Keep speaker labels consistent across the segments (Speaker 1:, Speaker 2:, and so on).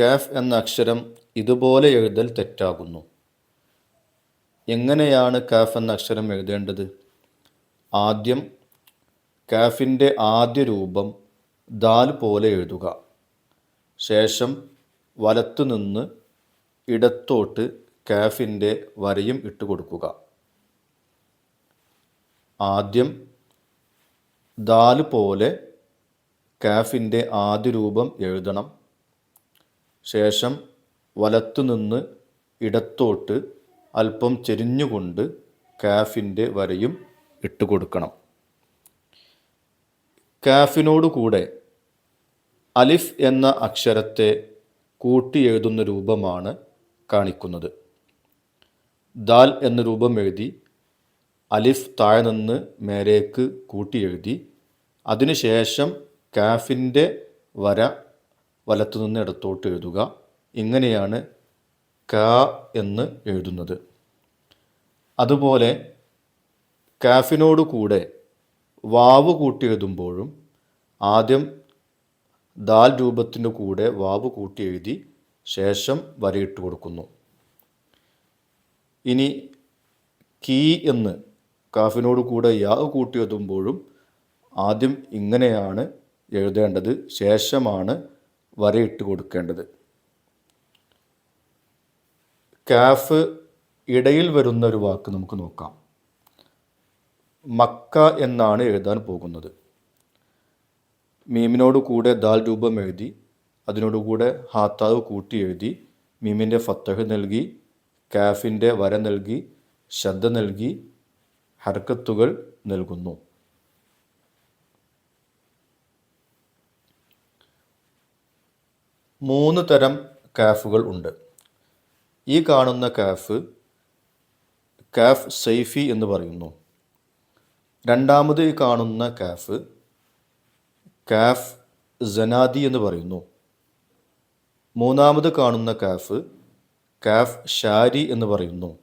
Speaker 1: Calf എന്ന അക്ഷരം ഇതുപോലെ എഴുതൽ തെറ്റാകുന്നു. എങ്ങനെയാണ് കാഫ് എന്ന അക്ഷരം എഴുതേണ്ടത്? ആദ്യം കാഫിന്റെ ആദ്യ രൂപം ദാൽ പോലെ എഴുതുക. ശേഷം വലത്തു നിന്ന് ഇടത്തോട്ട് കാഫിന്റെ വരയും ഇട്ട് കൊടുക്കുക. ആദ്യം ദാൽ പോലെ കാഫിന്റെ ആദ്യ രൂപം എഴുതണം. ശേഷം വലത്തുനിന്ന് ഇടത്തോട്ട് അല്പം ചെരിഞ്ഞുകൊണ്ട് കാഫിന്റെ വരയും ഇട്ടുകൊടുക്കണം കാഫിനോട് കൂടെ അലിഫ് എന്ന അക്ഷരത്തെ കൂട്ടി എഴുതുന്ന രൂപമാണ് കാണിക്കുന്നത്. ദാൽ എന്ന രൂപം എഴുതി അലിഫ് താഴെ നിന്ന് മേലേക്ക് കൂട്ടി എഴുതി. അതിനുശേഷം കാഫിന്റെ വര വലത്തു നിന്ന് ഇടത്തോട്ട് എഴുതുക. ഇങ്ങനെയാണ് ക എന്ന് എഴുതുന്നത്. അതുപോലെ കാഫിനോട് കൂടെ വാവ് കൂട്ടി എഴുതുമ്പോഴും ആദ്യം ദാൽ രൂപത്തിന്റെ കൂടെ വാവ് കൂട്ടി എഴുതി ശേഷം വരയിട്ട് കൊടുക്കുന്നു. ഇനി കീ എന്ന് കാഫിനോട് കൂടെ യാവ് കൂട്ടി എഴുതുമ്പോഴും ആദ്യം ഇങ്ങനെയാണ് എഴുതേണ്ടത്. ശേഷമാണ് വരയിട്ട് കൊടുക്കേണ്ടത്. കാഫ് ഇടയിൽ വരുന്ന ഒരു വാക്ക് നമുക്ക് നോക്കാം. മക്ക എന്നാണ് എഴുതാൻ പോകുന്നത്. മീമിനോട് കൂടെ ദാൽ രൂപം എഴുതി അതിനോടുകൂടെ ഹാത്താവ് കൂട്ടി എഴുതി മീമിന്റെ ഫത്തഹ് നൽകി കാഫിന്റെ വര നൽകി ശ്രദ്ധ നൽകി ഹർക്കത്തുകൾ നൽകുന്നു. മൂന്ന് തരം കാഫുകൾ ഉണ്ട്. ഈ കാണുന്ന കാഫ് കാഫ് സൈഫി എന്ന് പറയുന്നു. രണ്ടാമത് ഈ കാണുന്ന കാഫ് കാഫ് ജനാദി എന്ന് പറയുന്നു. മൂന്നാമത് കാണുന്ന കാഫ് കാഫ് ഷാരി എന്ന് പറയുന്നു.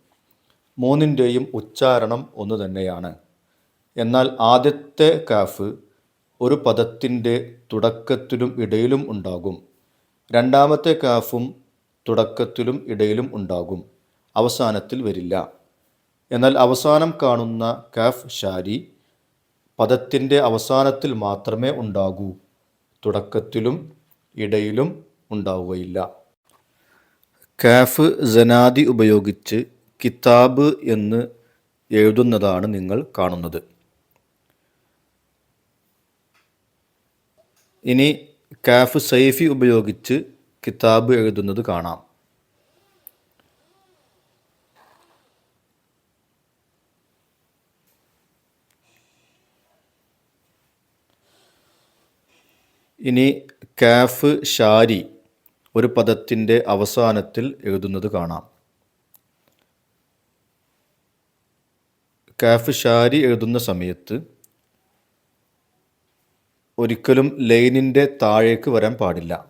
Speaker 1: മൂന്നിന്റെയും ഉച്ചാരണം ഒന്ന് തന്നെയാണ്. എന്നാൽ ആദ്യത്തെ കാഫ് ഒരു പദത്തിന്റെ തുടക്കത്തിലും ഇടയിലും ഉണ്ടാകും. രണ്ടാമത്തെ കാഫും തുടക്കത്തിലും ഇടയിലും ഉണ്ടാകും. അവസാനത്തിൽ വരില്ല. എന്നാൽ അവസാനം കാണുന്ന കാഫ് ഷാരി പദത്തിന്റെ അവസാനത്തിൽ മാത്രമേ ഉണ്ടാകൂ. തുടക്കത്തിലും ഇടയിലും ഉണ്ടാവുകയില്ല. കാഫ് ജനാദി ഉപയോഗിച്ച് കിതാബ് എന്ന് എഴുതുന്നതാണ് നിങ്ങൾ കാണുന്നത്. ഇനി കാഫ് സൈഫി ഉപയോഗിച്ച് കിതാബ് എഴുതുന്നത് കാണാം. ഇനി കാഫ് ഷാരി ഒരു പദത്തിന്റെ അവസാനത്തിൽ എഴുതുന്നത് കാണാം. കാഫ് ഷാരി എഴുതുന്ന സമയത്ത് ഒരിക്കലും ലൈനിന്റെ താഴേക്ക് വരാൻ പാടില്ല.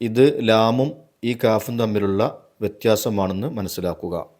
Speaker 1: ഇത് ലാമും ഈ കാഫും തമ്മിലുള്ള വ്യത്യാസമാണെന്ന് മനസ്സിലാക്കുക.